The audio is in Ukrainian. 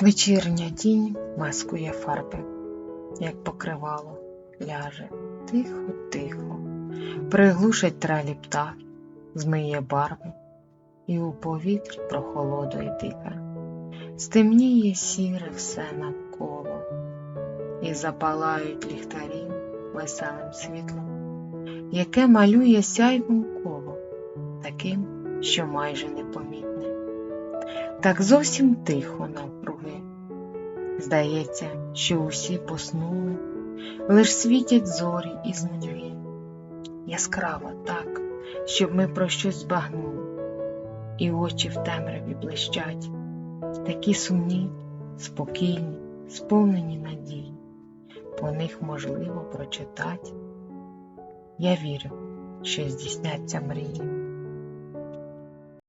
Вечірня тінь маскує фарби, як покривало, ляже тихо, тихо, приглушить тралі птах, змиє барви, і у повітрі прохолодою дика. Стемніє сіре все навколо, і запалають ліхтарі веселим світлом, яке малює сяйвом коло, таким, що майже непомітне. Так зовсім тихо навкруги. Здається, що усі поснули, лиш світять зорі із нудьги. Яскраво так, щоб ми про щось збагнули, і очі в темряві блищать, такі сумні, спокійні, сповнені надій, по них можливо прочитать. Я вірю, що здійсняться мрії.